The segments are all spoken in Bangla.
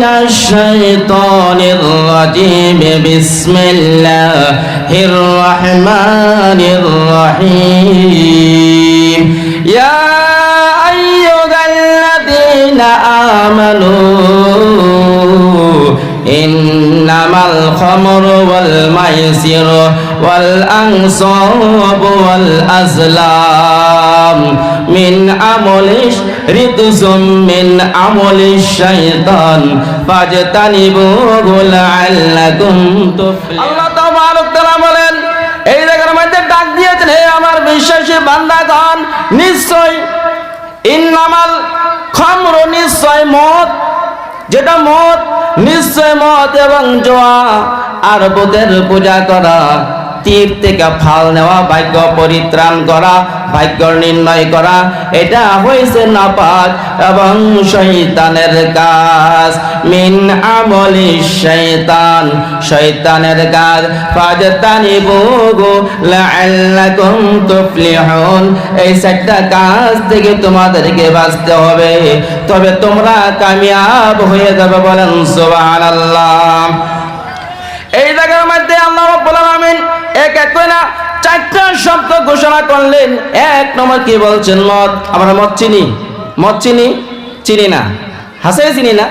من الشيطان الرجيم. بسم الله الرحمن الرحيم. يا أيها الذين آمنوا إنما الخمر والميسر والأنصاب والأزلام من عمل রিজুম মিন আমলি শাইতান, ফাজতানিবু লাআল্লাকুম তুফলিহুন। আল্লাহ তাবারক তাআলা বলেন, এই জায়গার মধ্যে ডাক দিয়েছেন, হে আমার বিশ্বাসী বান্দাগণ নিশ্চয় ইন্নামাল খামরু, নিশ্চয় মদ, যেটা মদ, নিশ্চয় মদ এবং জোয়া, আর বুধের পূজা করা। তীর থেকে ফাল নেওয়া, ভাগ্য পরিত্রাণ করা ভাগ্য নির্ণয় করা, এটা হয়েছে নাপাক এবং শৈতানের কাজ। মিন আমলি শৈতান শৈতানের কাজ। ফাজতানি বুগু লাআল্লাকুম তুফলিহুন, এই চারটা কাজ থেকে তোমাদেরকে বাঁচতে হবে। তবে তোমরা কামিয়াব হয়ে যাবে বলেন সুবহানাল্লাহ এই জায়গার মধ্যে আল্লাহ রাব্বুল আলামিন এক এক করে না, চারটা শব্দ ঘোষণা করলেন। এক নম্বর কি বলছেন? মদ আমরা মদ চিনি। মদ চিনি? চিনি না। হাসে চিনি না।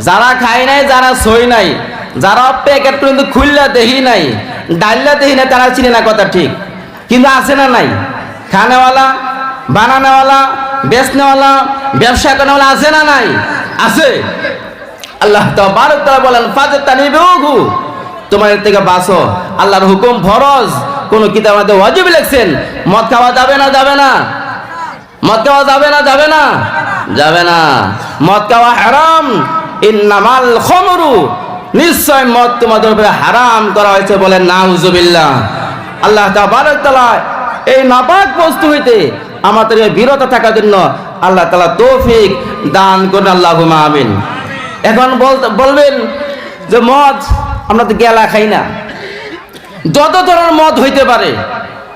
যারা খায় নাই, যারা সই নাই, যারা প্যাকেট পর্যন্ত খুললা দেখি নাই, ডাল্লা দেখি না তারা চিনি না কথা ঠিক। কিন্তু আছে না নাই? খানেওয়ালা, বানানেওয়ালা, বেচনেওয়ালা, ব্যবসা করেওয়ালা আছে না নাই? আছে। আল্লাহ তাবারক তাআলা বলেন, ফাজতানিবুহু। তোমার থেকে বাঁচো। আল্লাহর হুকুম ফরজ। কোন কিতাব মধ্যে ওয়াজিব লিখছেন, মদ খাওয়া যাবে না যাবে না। মদ খাওয়া যাবে না যাবে না। যাবে না। মদ খাওয়া হারাম। ইন্নামাল খমরু। নিশ্চয় মদ তোমাদের উপরে হারাম করা হয়েছে বলেন নাউজুবিল্লাহ। আল্লাহ তাআলা এই নাপাক বস্তু হইতে আমাদের বিরত থাকার জন্য আল্লাহ তাআলা তৌফিক দান করুন, আল্লাহুম্মা আমিন। এখন বলবেন যে মদ আমরা তো গেলা খাই না। যত ধরনের মদ হইতে পারে,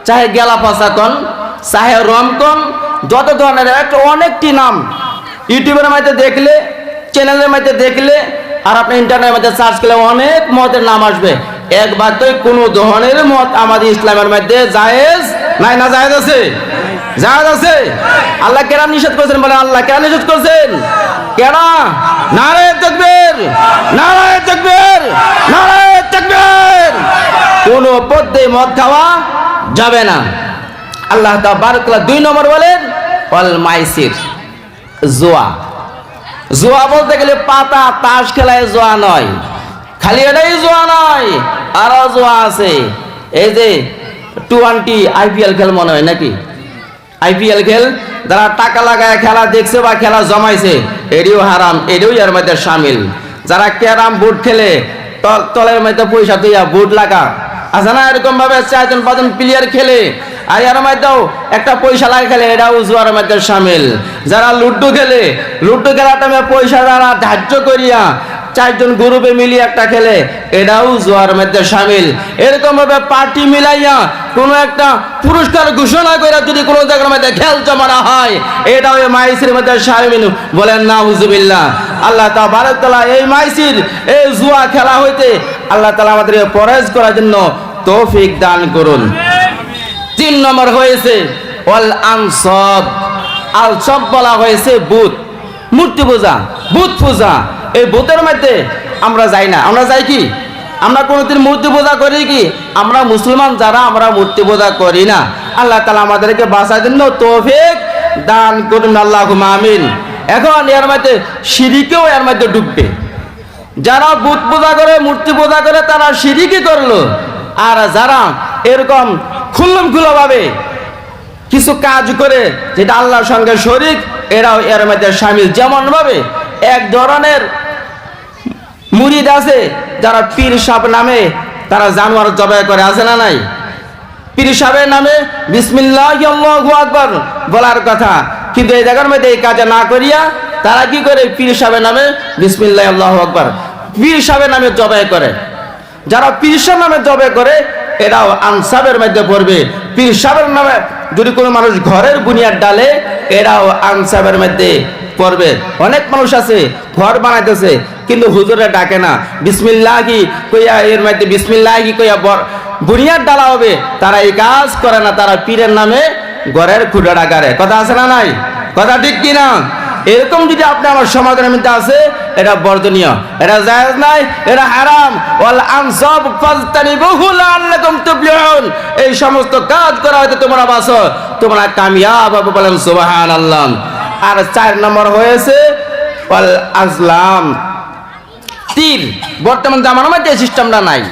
চাহে গেলা পাশা কন, চাহে রম কন, যত ধরনের, একটা অনেকটি নাম ইউটিউবের মধ্যে দেখলে, চ্যানেলের মধ্যে দেখলে, আর আপনি ইন্টারনেটের মধ্যে সার্চ করলে অনেক মদের নাম আসবে। একবার তো কোনো ধরনের মত আমাদের ইসলামের মধ্যে জায়েজ নাই না জায়েজ আছে? জায়েজ আছে? আল্লাহ কেন নিষেধ করেছেন বলে আল্লাহ কেন নিষেধ করেছেন? কেন নারায় তকবীর! নারায় তকবীর! নারায় তকবীর! কোন পদ্মে মদ খাওয়া যাবে না। আল্লাহ বারকলা দুই নম্বর বলেন অল মাইসির, জোয়া। জোয়া বলতে গেলে পাতা, তাস খেলায় জোয়া নয়। খালি এটাই জোয়া নয়, আরও জোয়া আছে। এই যে টোয়েন্টি আইপিএল খেল মনে হয় নাকি? আইপিএল খেল, যারা টাকা লাগায় খেলা দেখছে বা খেলা জমাইছে, এটিও হারাম, এটিও এর মধ্যে সামিল। যারা ক্যারাম বুট খেলে, তল- তলের মধ্যে পয়সা দিয়া বুট লাগা। আছে না এরকম ভাবে চারজন পাঁচজন প্লেয়ার খেলে, আর এর মধ্যেও একটা পয়সা লাগা খেলে, এটাও জুয়ার মধ্যে সামিল। যারা লুড্ডু খেলে লুড্ডু খেলার টাইমে পয়সা যারা ধার্য করিয়া চারজন গ্রুপে মিলিয়ে একটা খেলে। এটাও জোয়ার মধ্যে সামিল। এরকম ভাবে পার্টি মিলাইয়া কোনো একটা পুরস্কার ঘোষণা করে যদি কোনো জায়গার মধ্যে খেল জমানো হয়, এটাও এই মাইসির মধ্যে সামিল। বলেন না হুজুবিল্লাহ আল্লাহ তা তাআলা এই মাইসির এই জুয়া খেলা হইতে আল্লাহ তালা আমাদের পরেজ করার জন্য তৌফিক দান করুন। তিন নম্বর হয়েছে অল আনসব। আল সব বলা হয়েছে বুথ মূর্তি পূজা বুথ পূজা। এই বুথের মধ্যে আমরা যাই না। আমরা যাই কি? আমরা কোনোদিন মূর্তি পূজা করি কি? আমরা মুসলমান যারা, আমরা মূর্তি পূজা করি না। আল্লাহ তালা আমাদেরকে বাঁচার জন্য তৌফিক দান করুন আল্লাহ আমিন। এখন এর মধ্যে সিঁড়িকেও এর মধ্যে ডুববে যারা বুত পূজা করে, মূর্তি পূজা করে, তারা সিঁড়িকে করল। আর যারা এরকম খুল্লম ভাবে কিছু কাজ করে, যেটা আল্লাহর সঙ্গে শরিক, এরাও এর মধ্যে সামিল। যেমন ভাবে এক ধরনের মুরিদ আছে, যারা পীর সাপ নামে তারা জানোয়ার জবাই করে, আছে না নাই? পীর সাহেবের নামে বিসমিল্লাহ আকবার বলার কথা। কিন্তু এই জায়গার মধ্যে এই কাজে না করিয়া তারা কি করে পীর সাহেবের নামে বিসমিল্লাহ আল্লাহু আকবার? পীর সাহেবের নামে জবাই করে। যারা পীর সাহেব নামে জবাই করে এরাও আনসাবের মধ্যে পড়বে। পীর সাহেবের নামে যদি কোনো মানুষ ঘরের বুনিয়াদ ডালে, এরাও আনসাবের মধ্যে পড়বে। অনেক মানুষ আছে, ঘর বানাইতেছে, কিন্তু হুজুরে ডাকে না। বিসমিল্লাহি কইয়া এর মধ্যে বিসমিল্লাহি কইয়া বুনিয়াদ ডালা হবে। তারা এই কাজ করে না, তারা পীরের নামে ঘরের খুঁড়ে ডাকারে কথা আছে না নাই? কথা ঠিক কি না এরকম যদি আপনি আমার সমাজের মধ্যে আছে, এটা বর্জনীয়। এটা জায়েজ নাই, এটা হারাম। ওয়াল আনসাব ফাজতানিবুহু লাআল্লাকুম তুফলিহুন এই সমস্ত কাজ করা হয়তো তোমরা বাসো তোমরা কামিয়াব হবে বলেন সুবহানাল্লাহ। আর চার নম্বর হয়েছে, ওয়াল আজলাম। তীর বর্তমান জামানার মধ্যে সিস্টেমটা নাই।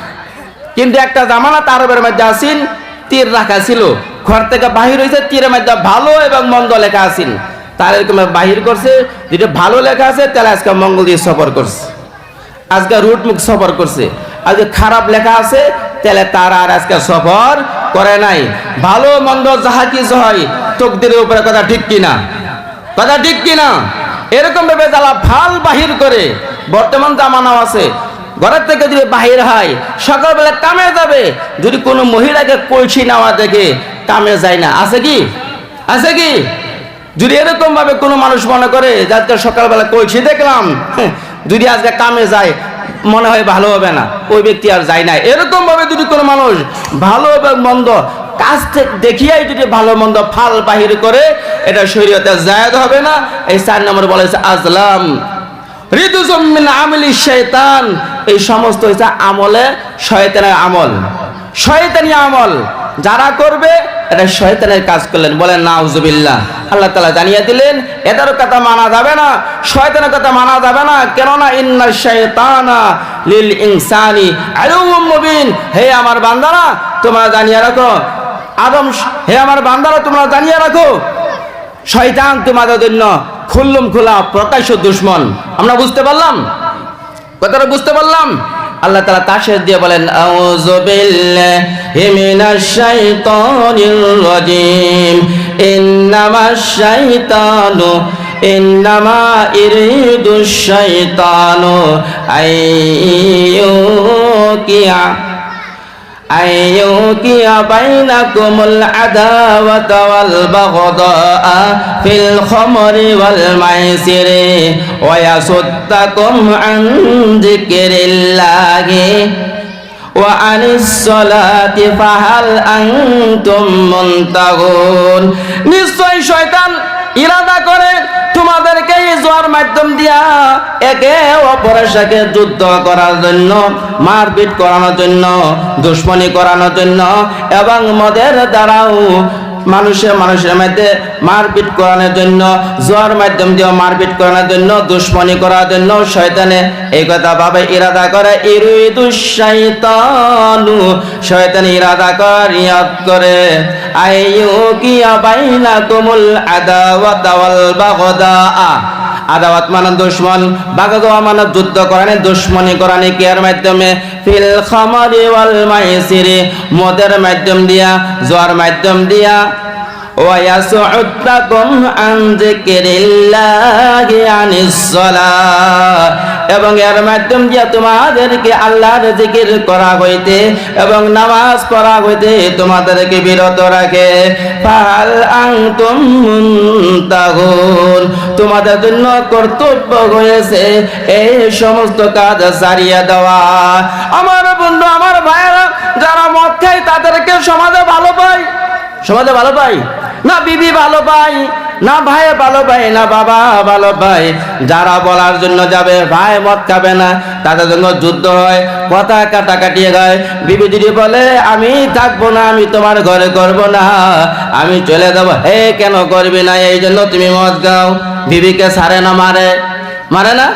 কিন্তু একটা জামানাত আরবের মধ্যে আসিন তীর রাখা ছিল। ঘর থেকে বাহির হয়েছে তীরের মধ্যে ভালো এবং মন্দ লেখা আসিন তার এরকম বাহির করছে, যেটা ভালো লেখা আছে তাহলে আজকে মঙ্গল দিয়ে সফর করছে। আজকে রুট মুখ সফর করছে। আজকে খারাপ লেখা আছে, তাহলে তারা আর আজকে সফর করে নাই। ভালো মন্দ যাহা কিছু হয়, তকদিরের উপরে কথা ঠিক কিনা? কথা ঠিক কিনা? এরকম ভাবে যারা ভালো বাহির করে, বর্তমান জামানাও আছে, ঘরের থেকে যদি বাহির হয়, সকালবেলা কামে যাবে, যদি কোনো মহিলাকে কলসি নেওয়া দেখে, কামে যায় না। আছে কি? আছে কি? যদি এরকম ভাবে কোনো মানুষ মনে করে যে আজকে সকালবেলা কলসি দেখলাম যদি আজকে কামে যায়, মনে হয় ভালো হবে না, ওই ব্যক্তি আর যায় না এরকম ভাবে যদি কোনো মানুষ ভালো এবং মন্দ কাজ দেখিয়াই যদি ভালো মন্দ ফাল বাহির করে, এটা শরীয়তে জায়েদ হবে না। এই চার নম্বর বলেছে আজলাম ঋতুজমিন আমলি শয়তান এই সমস্ত হচ্ছে আমলে শয়তানের আমল। শয়তানি আমল যারা করবে এটা শয়তানের কাজ করলেন। বলেন না নাউজুবিল্লাহ। আল্লাহ তালা জানিয়ে দিলেন, এদের কথা মানা যাবে না, শয়তানের কথা মানা যাবে না। কেননা, ইন্না শয়তানা লিল ইনসানি আদুউম মুবিন। হে আমার বান্দারা, তোমরা জানিয়ে রাখো, আদম হে আমার বান্দারা, তোমরা জানিয়ে রাখো, শয়তান তোমাদের জন্য খুল্লুম খোলা প্রকাশ্য দুশ্মন। আমরা বুঝতে পারলাম? কথাটা বুঝতে পারলাম? আল্লাহ তালা তার শেষ দিয়ে বলেন ইন্নামাশ শাইতানু ইন্নামা ইরিদুশ শাইতানু أن يوقي بينكم العداوة والبغضاء في الخمر والميسر ويصدكم عن ذكر الله وعن الصلاة فهل أنتم منتهون নিশ্চয় শয়তান ইরাদা করে তোমাদেরকে জোয়ার মাধ্যম দিয়া একে অপরের সাথে যুদ্ধ করার জন্য, মারপিট করানোর জন্য, দুশ্মনী করানোর জন্য এবং মদের দ্বারাও মানুষের মানুষের মধ্যে মারপিট করানোর জন্য, জোয়ার মাধ্যম দিয়ে মারপিট করানোর জন্য, দুশ্মনী করার জন্য শয়তানে এই কথা ভাবে, ইরাদা করে, ইরুইদু শয়তানু শয়তান ইরাদা করে, ইয়াদ করে আইয়ু কিয়া বাইনাকুমুল আদাওয়াত ওয়াল বাগদা আদাওয়াত মানে দুশ্মন বাগদা মানে যুদ্ধ করানে দুশ্মনী করানে কিয়ার মাধ্যমে ফিল খামারি ওয়াল মাইসিরি মদের মাধ্যম দিয়া জোয়ার মাধ্যম দিয়া ويصعدكم عن ذكر الله عن الصلاة এবং এর মাধ্যম দিয়ে তোমাদেরকে আল্লাহর জিকির করা হইতে এবং নামাজ পড়া হইতে তোমাদেরকে বিরত রাখে। ফাল আনতুম মুনতাহুন তোমাদের জন্য কর্তব্য হয়েছে এই সমস্ত কাজ সারিয়ে দেওয়া। আমার বন্ধু, আমার ভাইয়েরা যারা মদ খায়, তাদেরকে সমাজে ভালো পায় সমাজে ভালো পাই? না বিবি ভালো পাই, না ভাই ভালো পাই, না বাবা ভালো পাই। যারা বলার জন্য যাবে, ভাই মদ খাবে না, তাদের জন্য যুদ্ধ হয়, কথা কাটাকাটি হয়। বিবি যদি বলে, আমি থাকব না, আমি তোমার ঘরে করব না, আমি চলে যাব। হে, কেন করবি না? এই জন্য তুমি মদ গাও বিবিকে সারে না, মারে। মারে না?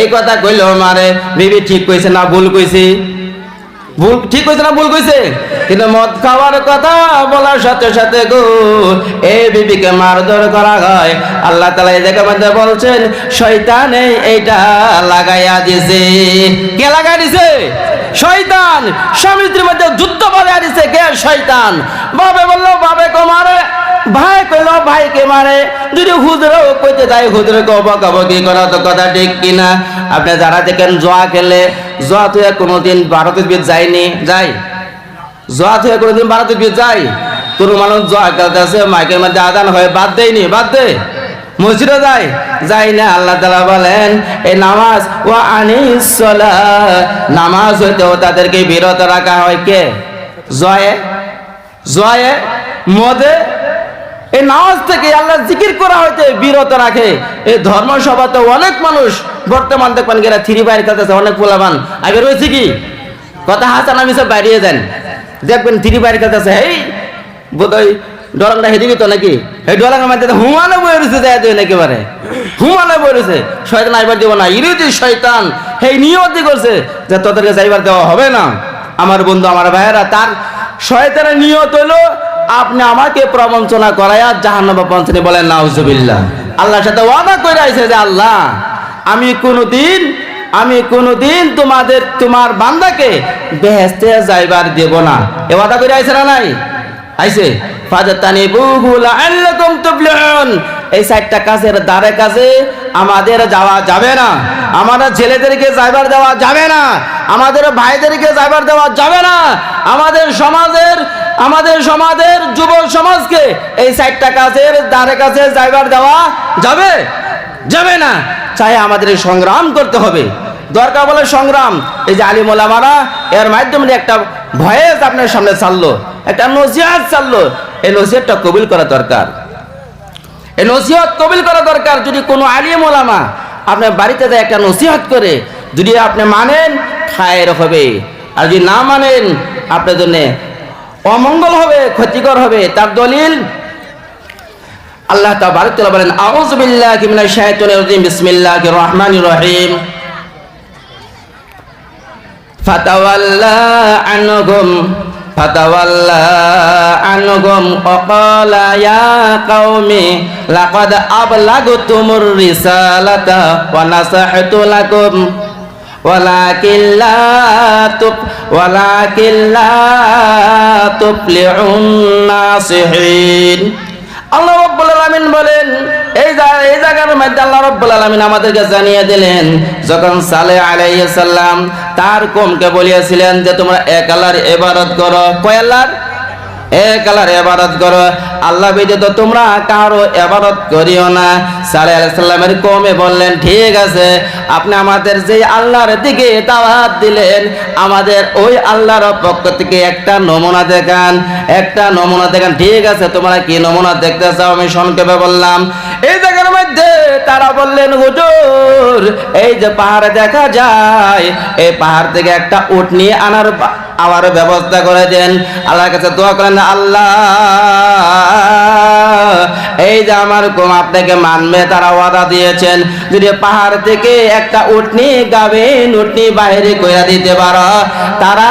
এই কথা কইলেও মারে। বিবি ঠিক কইছে না, ভুল কইছি। ভুল, ঠিক হয়েছে না ভুল কইছে? কিন্তু মদ খাওয়ার কথা বলার সাথে সাথে গো, এ বিবিকে মারধর করা হয়। আল্লাহ তালা এই জায়গার মধ্যে বলছেন, শয়তান এইটা লাগাইয়া দিছে কে লাগাই দিছে শয়তান। স্বামী স্ত্রীর মধ্যে যুদ্ধ বাজায় দিছে কে? শয়তান। বাবে বলল বাবে কো মারে। ভাই কইলো, ভাইকে মারে। যদি হুজরাও কইতে যায়, হুজরাকে অবকাবকি করা তো কথা ঠিক কিনা? আপনি যারা দেখেন জোয়া খেলে, জোয়া তো কোনোদিন ভারতের বিদ যায়নি? যায় জোয়া থেকে কোনোদিন বাড়াতে দিয়ে যাই? কোনো মানুষ জোয়া খেলতে আছে, মাইকের মধ্যে আদান হয় বাদ দেয়নি বাদ দে। মসজিদে যায় যাই না, আল্লাহ তালা বলেন এই নামাজ ও আনিস নামাজ হইতেও তাদেরকে বিরত রাখা হয় কে? জয়ে জয়ে মদে? এই নামাজ থেকে আল্লাহ জিকির করা হইতে বিরত রাখে। এই ধর্ম সভাতে অনেক মানুষ বর্তমান দেখবেন গেরা থ্রি বাইর খেলতেছে, অনেক পোলাবান আগে রয়েছে কি? কথা হাসান আমি সব বাইরিয়ে দেন। দেখবেন থ্রি বাইর খেলতেছে এই বোধহয় ডলাংটা হেদিবি তো নাকি? এই ডলাংয়ের মধ্যে হুমানে বই রয়েছে যায় দেয় একেবারে। হুমানে বই রয়েছে, শয়তান আইবার দিব না। ইরুদি শয়তান এই নিয়তি করছে যে তোদেরকে যাইবার দেওয়া হবে না। আমার বন্ধু, আমার ভাইয়েরা, তার শয়তানের নিয়ত হলো আপনি আমাকে প্রবঞ্চনা করাইয়া জাহান্নামে পৌঁছানি বলেন, নাউজুবিল্লাহ। আল্লাহর সাথে ওয়াদা করে আইছে যে আল্লাহ, আমি কোনোদিন আমি কোনোদিন তোমাদের, তোমার বান্দাকে বেহেস্তে যাইবার দেব না। এ ওয়াদা করে আইছে না নাই? আইছে। ফাজাতানি আল্লাকুম তুফলিহুন। এই সাইডটা কাজের দ্বারে কাজে আমাদের যাওয়া যাবে না। আমাদের ছেলেদেরকে যাইবার দেওয়া যাবে না। আমাদের ভাইদেরকে যাইবার দেওয়া যাবে না। আমাদের সমাজের আমাদের সমাজের যুব সমাজকে এই সাইডটা কাজের দ্বারে কাছে যাইবার দেওয়া যাবে? যাবে না। চাই আমাদের সংগ্রাম করতে হবে। দরকার বলে সংগ্রাম। এই যে আলিমোলামারা এর মাধ্যমে একটা ভয়েস আপনার সামনে চাললো, একটা নসিহাত চাললো। এই নসিহতটা কবিল করা দরকার। এই নসিহত কবিল করা দরকার যদি কোনো আলিম ওলামা আপনার বাড়িতে যায় একটা নসিহত করে, যদি আপনি মানেন, খায়ের হবে। আর যদি না মানেন, আপনার জন্য অমঙ্গল হবে, ক্ষতিকর হবে, তার দলিল? আল্লাহ তাআলা বলেন, আউযু বিল্লাহি মিনাশ শাইতানির রাজিম, বিসমিল্লাহির রহমানির রহিম। ফাতাওয়াল্লা আনহুম ফাতাওয়াল্লা আনহুম ওয়াকালা ইয়া কাওমি, লাকাদ আবলাগতুমুর রিসালাতা ওয়া নাসাহতু লাকুম। ولكن لا تب ولكن لا تفلحوا الناصحين আল্লাহ রব্বুল আলামিন বলেন এই জা- এই জায়গার মধ্যে আল্লাহ রব্বুল আলামিন আমাদেরকে জানিয়ে দিলেন যখন সালেহ আলাইহিস সালাম তার কমকে বলিয়াছিলেন যে তোমরা এক আল্লাহর ইবাদত করো কয় আল্লাহর এক আল্লাহর ইবাদত করো। আল্লাহ ব্যতীত তোমরা কারও ইবাদত করিও না। সালেহ আলাইহিস সালামের কমে বললেন, ঠিক আছে, আপনি আমাদের যে আল্লাহর দিকে দাওয়াত দিলেন, আমাদের ওই আল্লাহর পক্ষ থেকে একটা নমুনা দেখান। একটা নমুনা দেখান, ঠিক আছে, তোমরা কি নমুনা দেখতে চাও? আমি সংক্ষেপে বললাম, এই জায়গার মধ্যে তারা বললেন, হুজুর, এই যে পাহাড়ে দেখা যায়, এই পাহাড় থেকে একটা উট নিয়ে আনার আবার ব্যবস্থা করে দেন আল্লাহর কাছে দোয়া করেন, আল্লাহ, এই যে আমার কম আপনাকে মানবে, তারা ওয়াদা দিয়েছেন। যদি পাহাড় থেকে একটা উঠনি গাবেন উটনি বাহিরে কইরা দিতে পারো, তারা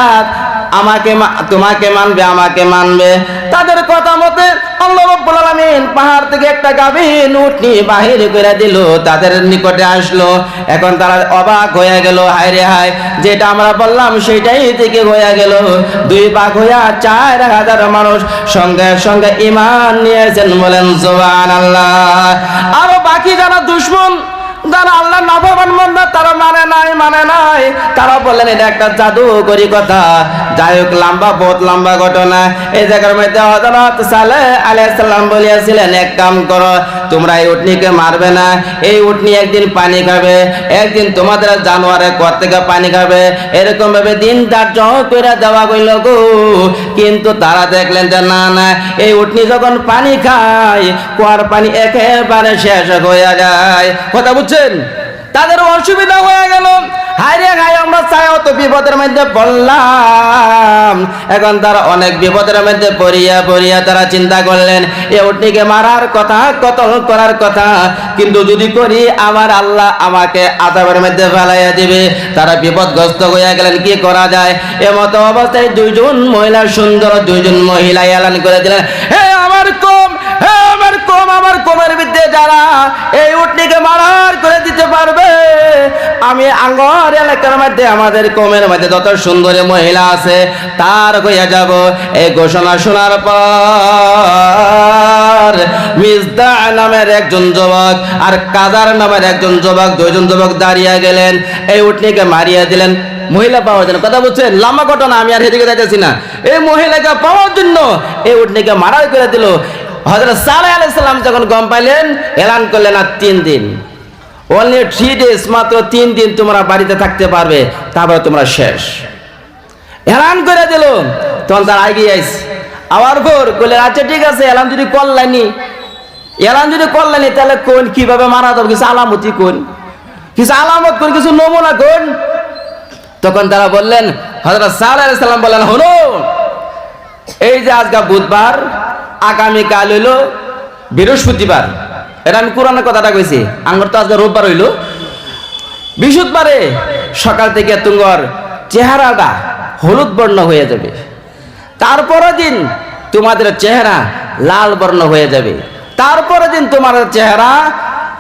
আমাকে তোমাকে মানবে, আমাকে মানবে। তাদের কথা মতে আল্লাহ রাব্বুল আলামিন পাহাড় থেকে একটা গাভীর উটনি বাহির করে দিল, তাদের নিকটে আসলো। এখন তারা অবাক হয়ে গেল, হায় রে হায়, যেটা আমরা বললাম সেটাই থেকে হয়ে গেল। দুই ভাগ হইয়া চার হাজার মানুষ সঙ্গে সঙ্গে ইমান নিয়েছেন বলেন জোয়ান আল্লাহ আরও বাকি যারা দুশ্মন যারা আল্লাহ নাফরমান বান্দা তারা মানে নাই মানে নাই। তারা বললেন, এটা একটা জাদুকরি কথা। যাই হোক, লম্বা বহুত লম্বা ঘটনা। এই জায়গার মধ্যে হযরত সালেহ আলাইহিস সালাম বলিয়াছিলেন, এক কাম করো তোমরা এই উটনিকে মারবে না। এই উটনি একদিন পানি খাবে, একদিন তোমাদের জানোয়ারের কর থেকে পানি খাবে। এরকম ভাবে দিন ধার্য করে দেওয়া গইল গো। কিন্তু তারা দেখলেন যে, না না, এই উটনি যখন পানি খায়, কুয়ার পানি একেবারে শেষ হয়ে যায়। কথা বুঝছেন? তাদের অসুবিধা হয়ে গেল। হাইরে হাই আমরা চাই তো বিপদের মধ্যে পড়লাম। এখন তারা অনেক বিপদের মধ্যে পড়িয়া পড়িয়া তারা চিন্তা করলেন, এ উটনিকে মারার কথা, কতল করার কথা। কিন্তু যদি করি, আমার আল্লাহ আমাকে আজাবের মধ্যে ফেলাইয়া দিবে। তারা বিপদগ্রস্ত হইয়া গেলেন, কি করা যায়? এমতো অবস্থায় দুইজন মহিলা, সুন্দর দুইজন মহিলা এলান করে দিলেন, হে আমার কম, হে আমি আঙ্গর এলাকার মধ্যে, আমাদের কমের মধ্যে যত সুন্দরী মহিলা আছে, তার হইয়া যাব। এই ঘোষণা শোনার পর মিজদা নামের একজন যুবক আর কাদার নামের একজন যুবক, দুইজন যুবক দাঁড়িয়ে গেলেন। এই উটনিকে মারিয়া দিলেন। মহিলা পাওয়ার জন্য, কথা বলছেন লম্বা ঘটনা, আমি আর সেদিকে যাইতেছি না। এই মহিলাকে পাওয়ার জন্য এই উঠনিকে মারা করে দিল। হজরত সালাহ আলাইসাল্লাম যখন গম পাইলেন, এলান করলেন আর তিন দিন। অনলি থ্রি ডেজ মাত্র তিন দিন তোমরা বাড়িতে থাকতে পারবে, তারপরে তোমরা শেষ। এলান করে দিল তখন তার আগে আইস আবার পর বলে আচ্ছা ঠিক আছে, এলান যদি করলানি এলান যদি করলানি তাহলে কোন, কীভাবে মারা যাবে? কিছু আলামতি কোন? কিছু আলামত কোন? কিছু নমুনা কোন? তখন তারা বললেন হজরত সাল্লাম বললেন, হলো, এই যে আজকে বুধবার, আগামীকাল হইল বৃহস্পতিবার। এটা আমি কোরআনের কথাটা কইছি। আঙ্গর তো আজকে রোববার হইল। বৃহস্পতিবারে সকাল থেকে তুঙ্গর চেহারাটা হলুদ বর্ণ হয়ে যাবে। তারপরের দিন তোমাদের চেহারা লাল বর্ণ হয়ে যাবে। তারপরের দিন তোমাদের চেহারা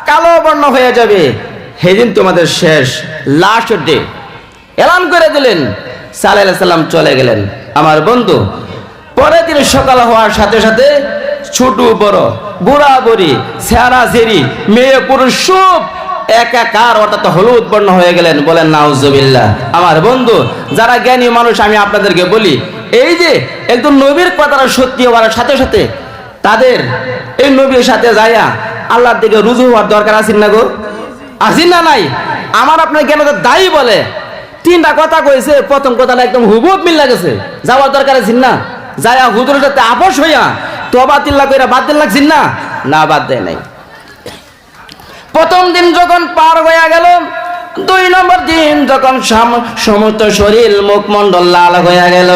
কালো বর্ণ হয়ে যাবে। সেদিন তোমাদের শেষ লাস্ট ডে এলান করে দিলেন সাল্লাহ সাল্লাম চলে গেলেন। আমার বন্ধু, পরের দিন সকাল হওয়ার সাথে সাথে ছোট বড় বুড়া বুড়ি সেরা জেরি মেয়ে পুরুষ সব একাকার অর্থাৎ হলুদ বর্ণ হয়ে গেলেন। বলেন, নাউজুবিল্লাহ। আমার বন্ধু, যারা জ্ঞানী মানুষ, আমি আপনাদেরকে বলি, এই যে একজন নবীর কথাটা সত্যি হওয়ার সাথে সাথে তাদের এই নবীর সাথে যাইয়া আল্লাহর দিকে রুজু হওয়ার দরকার আছেন না গো? আছেন না নাই? আমার আপনার কেন দায়ী বলে তিনটা কথা কইছে, প্রথম কথাটা একদম হুবুব মিল লাগেছে। যাওয়ার দরকার আছেন না? যাইয়া হুজুরের সাথে আপোষ হইয়া তো বাতিল্লা কইরা বাদ লাগছেন না? না, বাদ দেয় নাই। প্রথম দিন যখন পার হয়ে গেল, দুই নম্বর দিন যখন সাম- সমস্ত শরীর মুখমণ্ডল লাল হয়ে গেল,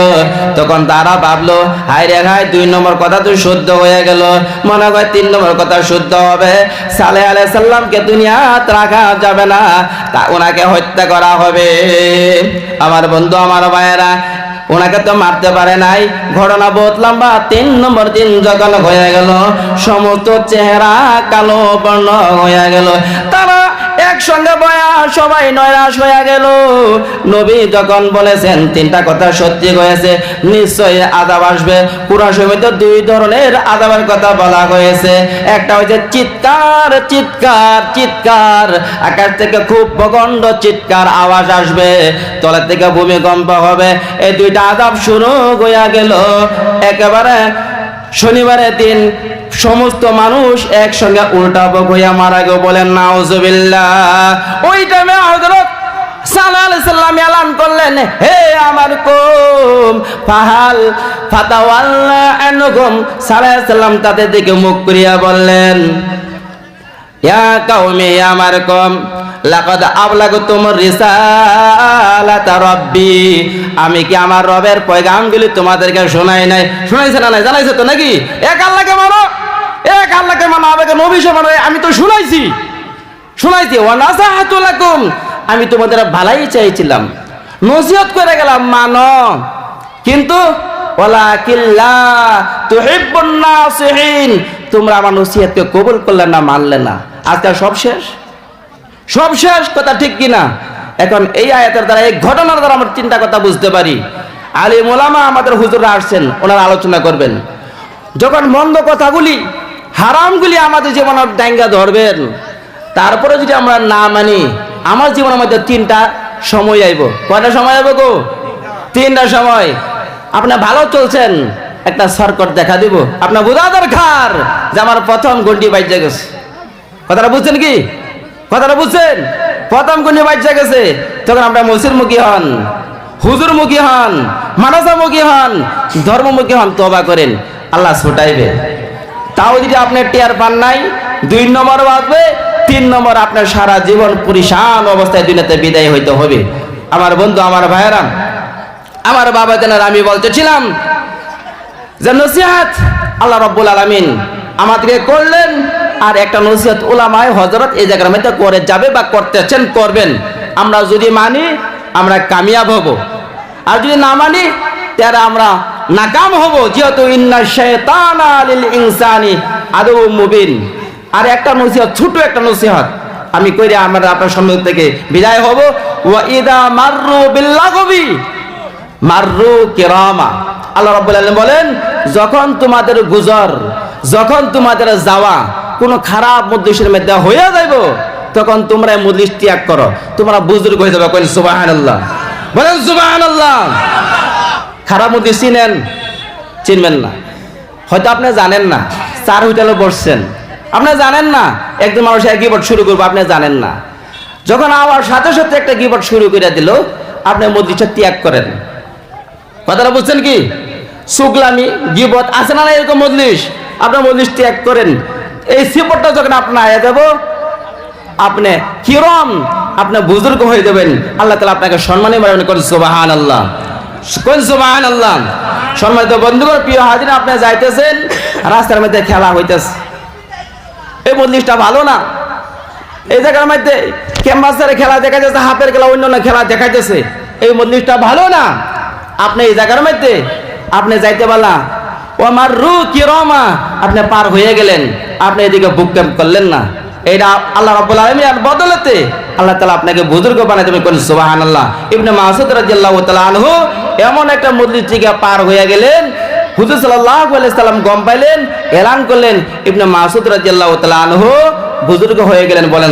তখন তারা ভাবলো হাই রে হাই দুই নম্বর কথা তো শুদ্ধ হয়ে গেল। মনে হয় তিন নম্বর কথা শুদ্ধ হবে। সালে আলাই সাল্লামকে দুনিয়াত রাখা যাবে না, তা ওনাকে হত্যা করা হবে। আমার বন্ধু, আমার ভাইয়েরা ওনাকে তো মারতে পারে নাই। ঘটনা বহুত লম্বা, তিন নম্বর দিন যখন হয়ে গেল, সমস্ত চেহারা কালো বর্ণ হয়ে গেল। তারা একসঙ্গে বয়া সবাই নৈরাশ হয়ে গেল। নবী যখন বলেছেন, তিনটা কথা সত্যি হয়েছে, নিশ্চয়ই আদাব আসবে। পুরা সমিত দুই ধরনের আদাবের কথা বলা হয়েছে। একটা হচ্ছে চিৎকার চিৎকার চিৎকার। আকাশ থেকে খুব প্রচণ্ড চিৎকার আওয়াজ আসবে। তলা থেকে ভূমিকম্প হবে। এই দুইটা আদাব শুরু হইয়া গেল। একেবারে শনিবারের দিন সমস্ত মানুষ একসঙ্গে উল্টা বক হইয়া মারা গেল বলেন, নাউজুবিল্লাহ। ওই টাইমে হযরত করলেন, হে আমার তাদের দিকে মুখ করিয়া বললেন, ইয়া কাউমি আমার কম লাকাদ আবলাগতুম রিসালাতা রাব্বি। আমি কি আমার রবের পয়গামগুলি তোমাদেরকে শোনাই নাই? শোনাইছে না নাই? জানাইছে তো নাকি? এক আল্লাহকে মানো, এক আল্লাহকে মানো, আমাকে নবী সে মানো, আমি তো শুনাইছি। শুনাইছি, ওয়া নাসাহাতু আমি তোমাদের ভালাই চাইছিলাম। নসিহত করে গেলাম, মানো। কিন্তু, ওয়ালাকিল্লা তুহিব্বুন নাসিহিন। তোমরা আমার নসিহতকে কবুল করলে না, মানলে না। আজকাল সব শেষ? সব শেষ কথা ঠিক কিনা? এখন এই আয়াতের দ্বারা, এই ঘটনার দ্বারা আমরা তিনটা কথা বুঝতে পারি। আলী মোলামা আমাদের হুজুরা আসছেন, ওনারা আলোচনা করবেন। যখন মন্দ কথাগুলি, হারামগুলি আমাদের জীবনে ডাঙ্গা ধরবেন, তারপরে যদি আমরা না মানি, আমার জীবনের মধ্যে তিনটা সময় আইব। কয়টা সময় আইব গো? তিনটা সময়। আপনি ভালো চলছেন, একটা সরকট দেখা দিব। আপনার বোঝা দরকার যে আমার প্রথম গন্ডি বাইজে গেছে। কথাটা বুঝছেন কি? কথাটা বুঝছেন? প্রথম গন্ডি বাইজে গেছে, তখন আমরা মুখী হন হুজুর মুখী হন মানসা মুখী হন, ধর্মমুখী হন তবা করেন, আল্লাহ ছুটাইবে। তাও যদি আপনার টিয়ার পান নাই, দুই নম্বর বাঁচবে তিন নম্বর আপনার সারা জীবন পরিশান অবস্থায় দুনিয়াতে বিদায় হইতে হবে। আমার বন্ধু, আমার ভাইয়েরা, আমার বাবা জানার আমি বলতেছিলাম যে, নসিহাত আল্লাহ রব্বুল আলমিন আমাদেরকে করলেন আর একটা নসিহত ওলামায় হজরত এই জায়গার মধ্যে করে যাবে বা করতেছেন, করবেন। আমরা যদি মানি, আমরা কামিয়াব হব। আর যদি না মানি, তাহলে আমরা নাকাম হব। যেহেতু ইন্না শয়তানা লিল ইনসানি আদৌ মুবিন। আর একটা নসিহত, ছোট একটা নসিহত। আমি কইরে আমরা আপনার সম্মুখ থেকে বিদায় হব। ওয়া ইদা মাররু বিল্লাগবি, মাররু কিরামা। আল্লাহ রাব্বুল আলামিন বলেন, যখন তোমাদের গুজর, যখন তোমাদের যাওয়া কোনো খারাপ মজলিসের মধ্যে হইয়া যাইব, তখন তোমরা মজলিস ত্যাগ করো। তোমরা বুজুর্গ হয়ে যাবে বলেন খারাপ মধ্যে চিনেন? চিনবেন না। হয়তো আপনি জানেন না, চার হোটেলে বসছেন। আপনি জানেন না, একজন মানুষ এক গিবট শুরু করব, আপনি জানেন না। যখন আবার সাথে সাথে একটা গিবট শুরু করে দিল, আপনি মসজিদটা ত্যাগ করেন। কথাটা বুঝছেন কি? সুগলামি গিবত আছে না এরকম মজলিস? আপনার মজলিস ত্যাগ করেন। এই সিপটটা যখন আপনার আয়া দেব আপনি কিরম, আপনি বুজুর্গ হয়ে যাবেন। আল্লাহ তালা আপনাকে সম্মানে বাড়াবেন করেন সুবাহান আল্লাহ কোন সুবাহান আল্লাহ সম্মানিত বন্ধুগণ, প্রিয় হাজির, আপনি যাইতেছেন, রাস্তার মধ্যে খেলা হইতেছে। এই মজলিসটা ভালো না? এই জায়গার মধ্যে ক্যাম্পাসের খেলা দেখা যাচ্ছে হাতের খেলা অন্য অন্য খেলা দেখাইতেছে। এই মজলিসটা ভালো না? আপনি এই জায়গার মধ্যে, আপনি যাইতে পারলা ও আমার রু কি রমা আপনি পার হয়ে গেলেন। আপনি এদিকে বুক ক্যাম্প করলেন না। এটা আল্লাহ রাব্বুল আলামিন আর বদলতে আল্লাহ তালা আপনাকে বুজুর্গ বানাই দেবেন কোন সুবহানাল্লাহ। ইবনে মাসউদ রাদিয়াল্লাহু তাআলা আনহু এমন একটা মজলিস থেকে পার হয়ে গেলেন। হুজুর সাল্লাম গম পাইলেন, এলান করলেন। ইবনে মাসউদ রাদিয়াল্লাহু তাআলা আনহু বুজুর্গ হয়ে গেলেন বলেন